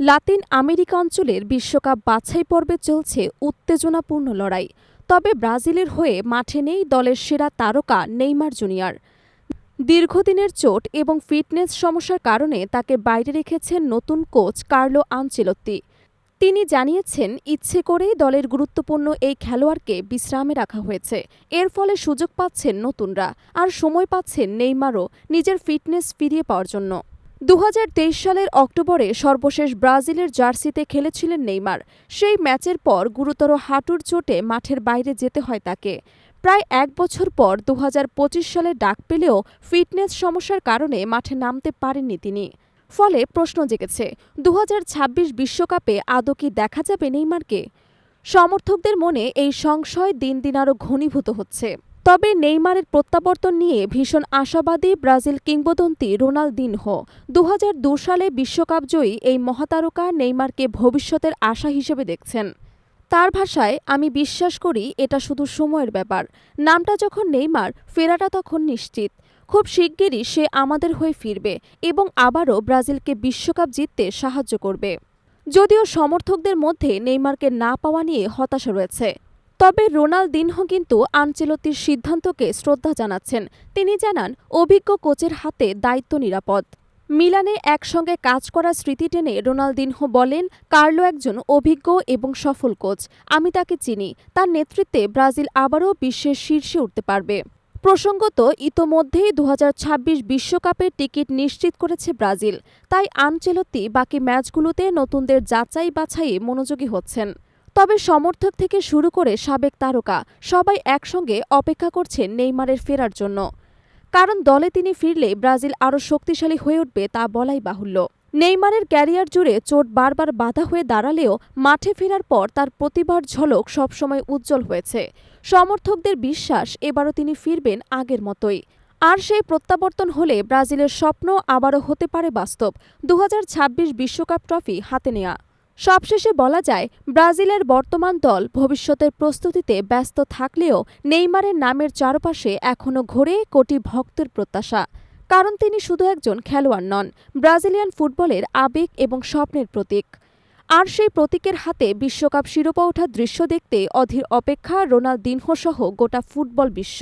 Latin America অঞ্চলের বিশ্বকাপ বাছাই পর্বে চলছে উত্তেজনাপূর্ণ লড়াই। তবে ব্রাজিলের হয়ে মাঠে নেই দলের সেরা তারকা নেইমার জুনিয়র। দীর্ঘদিনের চোট এবং ফিটনেস সমস্যার কারণে তাকে বাইরে রেখেছেন নতুন কোচ কার্লো আনচেলত্তি। তিনি জানিয়েছেন, ইচ্ছে করেই দলের গুরুত্বপূর্ণ এই খেলোয়াড়কে বিশ্রামে রাখা হয়েছে। এর ফলে সুযোগ পাচ্ছেন নতুনরা, আর সময় পাচ্ছেন নেইমারও নিজের ফিটনেস ফিরিয়ে পাওয়ার জন্য। দু হাজার তেইশ সালের অক্টোবরে সর্বশেষ ব্রাজিলের জার্সিতে খেলেছিলেন নেইমার। সেই ম্যাচের পর গুরুতর হাঁটুর চোটে মাঠের বাইরে যেতে হয় তাকে। প্রায় এক বছর পর দুহাজার পঁচিশ সালে ডাক পেলেও ফিটনেস সমস্যার কারণে মাঠে নামতে পারেননি তিনি। ফলে প্রশ্ন জেগেছে দু বিশ্বকাপে আদৌ কি দেখা যাবে নেইমারকে? সমর্থকদের মনে এই সংশয় দিন দিন আরও ঘনীভূত হচ্ছে। তবে নেইমারের প্রত্যাবর্তন নিয়ে ভীষণ আশাবাদী ব্রাজিল কিংবদন্তি রোনালদিনহো। দু সালে বিশ্বকাপ জয়ী এই মহাতারকা নেইমারকে ভবিষ্যতের আশা হিসেবে দেখছেন। তার ভাষায়, আমি বিশ্বাস করি এটা শুধু সময়ের ব্যাপার। নামটা যখন নেইমার, ফেরাটা তখন নিশ্চিত। খুব শিগগিরই সে আমাদের হয়ে ফিরবে এবং আবারও ব্রাজিলকে বিশ্বকাপ জিততে সাহায্য করবে। যদিও সমর্থকদের মধ্যে নেইমারকে না পাওয়া নিয়ে হতাশা রয়েছে তবে রোনালদিনহো কিন্তু আনচেলত্তির সিদ্ধান্তকে শ্রদ্ধা জানাচ্ছেন। তিনি জানান, অভিজ্ঞ কোচের হাতে দায়িত্ব নিরাপদ। মিলানে একসঙ্গে কাজ করার স্মৃতি টেনে রোনালদিনহো বলেন, কার্লো একজন অভিজ্ঞ এবং সফল কোচ। আমি তাকে চিনি। তার নেতৃত্বে ব্রাজিল আবারও বিশ্বের শীর্ষে উঠতে পারবে। প্রসঙ্গত, ইতোমধ্যেই দু বিশ্বকাপের টিকিট নিশ্চিত করেছে ব্রাজিল। তাই আনচেলত্তি বাকি ম্যাচগুলোতে নতুনদের যাচাই বাছাইয়ে মনোযোগী হচ্ছেন। তবে সমর্থক থেকে শুরু করে সাবেক তারকা সবাই একসঙ্গে অপেক্ষা করছেন নেইমারের ফেরার জন্য। কারণ দলে তিনি ফিরলে ব্রাজিল আরও শক্তিশালী হয়ে উঠবে তা বলাই বাহুল্য। নেইমারের ক্যারিয়ার জুড়ে চোট বারবার বাধা হয়ে দাঁড়ালেও মাঠে ফেরার পর তার প্রতিভার ঝলক সবসময় উজ্জ্বল হয়েছে। সমর্থকদের বিশ্বাস এবারও তিনি ফিরবেন আগের মতোই। আর সেই প্রত্যাবর্তন হলে ব্রাজিলের স্বপ্ন আবারও হতে পারে বাস্তব। দু বিশ্বকাপ ট্রফি হাতে নেয়া। সবশেষে বলা যায়, ব্রাজিলের বর্তমান দল ভবিষ্যতের প্রস্তুতিতে ব্যস্ত থাকলেও নেইমারের নামের চারপাশে এখনও ঘোরে কোটি ভক্তের প্রত্যাশা। কারণ তিনি শুধু একজন খেলোয়াড় নন, ব্রাজিলিয়ান ফুটবলের আবেগ এবং স্বপ্নের প্রতীক। আর সেই প্রতীকের হাতে বিশ্বকাপ শিরোপা ওঠার দৃশ্য দেখতে অধীর অপেক্ষা রোনালদিনহো সহ গোটা ফুটবল বিশ্ব।